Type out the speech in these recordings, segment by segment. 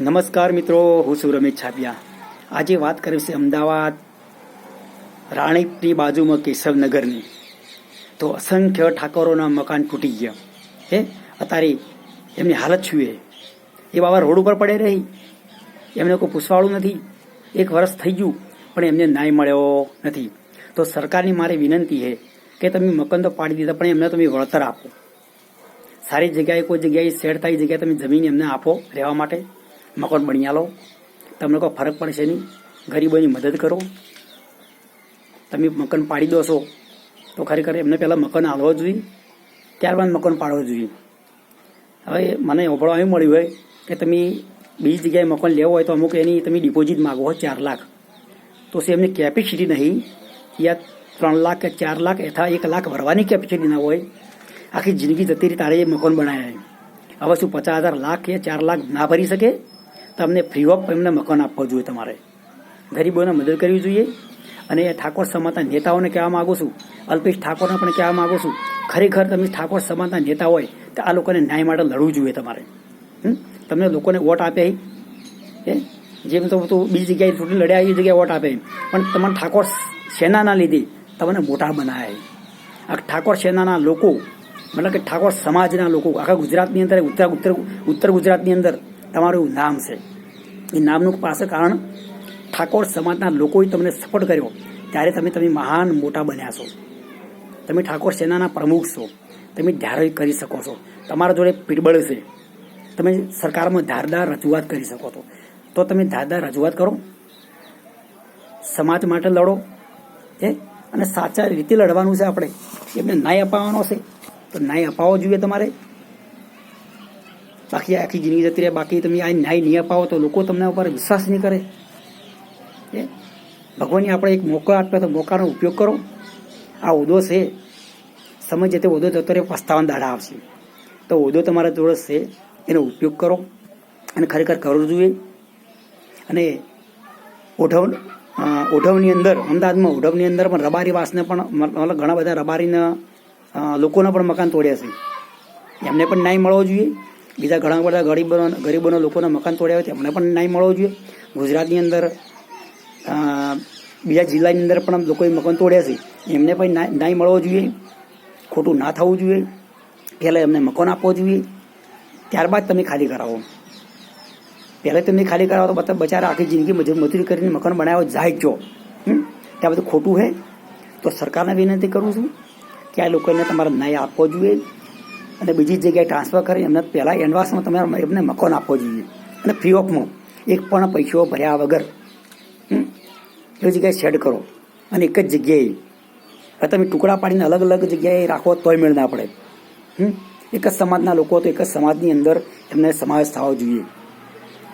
નમસ્કાર મિત્રો, હું છું રમેશ છાપિયા. આજે વાત કરી છે અમદાવાદ રાણીપની બાજુમાં કેશવનગરની. તો અસંખ્ય ઠાકોરોના મકાન તૂટી ગયા. હે, અત્યારે એમની હાલત શું એ એ બાબા રોડ ઉપર પડે રહી. એમને કોઈ પૂછવાળું નથી. એક વર્ષ થઈ ગયું, પણ એમને ન્યાય મળ્યો નથી. તો સરકારની મારી વિનંતી છે કે તમે મકાન તો પાડી દીધા, પણ એમને તમે વળતર આપો. સારી જગ્યાએ કોઈ જગ્યાએ શેડ થાય જગ્યાએ તમે જમીન એમને આપો રહેવા માટે. મકાન બની આલો. તમને કોઈ ફરક પડશે નહીં. ગરીબોની મદદ કરો. તમે મકાન પાડી દો છો, તો ખરેખર એમને પહેલાં મકાન આવવો જોઈએ. ત્યારબાદ મકાન પાડવો જોઈએ. હવે મને ઓભળવા એવું મળ્યું હોય કે તમે બીજી જગ્યાએ મકાન લેવો હોય તો અમુક એની તમે ડિપોઝિટ માગો ચાર લાખ. તો શું એમની કેપેસિટી નહીં. યા ત્રણ લાખ કે ચાર લાખ અથવા એક લાખ ભરવાની કેપેસિટી ના હોય. આખી જિંદગી જતી રહી તારે એ મકાન બનાવ્યા હવે શું પચાસ હજાર લાખ કે ચાર લાખ ના ભરી શકે? તો અમને ફ્રી ઓફ એમને મકાન આપવો જોઈએ તમારે. ગરીબોને મદદ કરવી જોઈએ. અને ઠાકોર સમાજના નેતાઓને કહેવા માગું છું, અલ્પેશ ઠાકોરને પણ કહેવા માગું છું, ખરેખર તમે ઠાકોર સમાજના નેતા હોય, તો આ લોકોને ન્યાય માટે લડવું જોઈએ તમારે. તમને લોકોને વોટ આપે એ જેમ તો તું બીજી જગ્યાએ ચૂંટણી લડ્યા એ જગ્યાએ વોટ આપે પણ તમને ઠાકોર સેનાના લીધે તમને મોટા બનાવે. આ ઠાકોર સેનાના લોકો, મતલબ કે ઠાકોર સમાજના લોકો, આખા ગુજરાતની અંદર, ઉત્તર ઉત્તર ઉત્તર ગુજરાતની અંદર તમારું નામ છે. એ નામનું પાસે કારણ ઠાકોર સમાજના લોકોએ તમને સપોર્ટ કર્યો. ત્યારે તમે તમે મહાન મોટા બન્યા છો. તમે ઠાકોર સેનાના પ્રમુખ છો. તમે ધારો કરી શકો છો. તમારા જોડે પીડબળ છે. તમે સરકારમાં ધારદાર રજૂઆત કરી શકો છો. તો તમે ધારદાર રજૂઆત કરો. સમાજ માટે લડો. એ અને સાચા રીતે લડવાનું છે આપણે. એમને ન્યાય અપાવવાનો છે. તો ન્યાય અપાવવો જોઈએ તમારે. બાકી આખી જિંદગી જતી રહે, બાકી તમે આ ન્યાય નહીં અપાવો તો લોકો તમને ઉપર વિશ્વાસ નહીં કરે. એ ભગવાનને આપણે એક મોકો આપ્યો તો મોકાનો ઉપયોગ કરો. આ ઓદો છે. સમય જતે ઓદો જતો રહે, પસ્તાવાના દાડા આવશે. તો ઓદો તમારા જોડે છે, એનો ઉપયોગ કરો. અને ખરેખર કરવું જોઈએ. અને ઓઢવ ઓઢવની અંદર, અમદાવાદમાં ઓઢવની અંદર પણ રબારી વાસને પણ, મતલબ ઘણા બધા રબારીના લોકોના પણ મકાન તોડ્યા છે. એમને પણ ન્યાય મળવો જોઈએ. બીજા ઘણા બધા ગરીબો ગરીબોના લોકોના મકાન તોડ્યા હોય તેમણે પણ ન્યાય મળવો જોઈએ. ગુજરાતની અંદર બીજા જિલ્લાની અંદર પણ લોકોએ મકાન તોડ્યા છે. એમને પણ ન્યાય મળવો જોઈએ. ખોટું ના થવું જોઈએ. પહેલાં એમને મકાન આપવો જોઈએ. ત્યારબાદ તમે ખાલી કરાવો. પહેલાં તમે ખાલી કરાવો તો બધા બચારા આખી જિંદગી મજૂરી કરીને મકાન બનાવ્યો જાય જો ત્યાં બધું ખોટું છે. તો સરકારને વિનંતી કરું છું કે આ લોકોને તમારે ન્યાય આપવો જોઈએ. અને બીજી જગ્યાએ ટ્રાન્સફર કરી, એમને પહેલાં એડવાન્સમાં તમે એમને મકાન આપવો જોઈએ. અને ફ્રી ઓફમાં એક પણ પૈસો ભર્યા વગર? એ જગ્યાએ શેડ કરો. અને એક જ જગ્યાએ. હવે તમે ટુકડા પાડીને અલગ અલગ જગ્યાએ રાખો તોય મેળ ના પડે? એક જ સમાજના લોકો તો એક જ સમાજની અંદર એમને સમાવેશ થવો જોઈએ.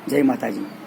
જય માતાજી.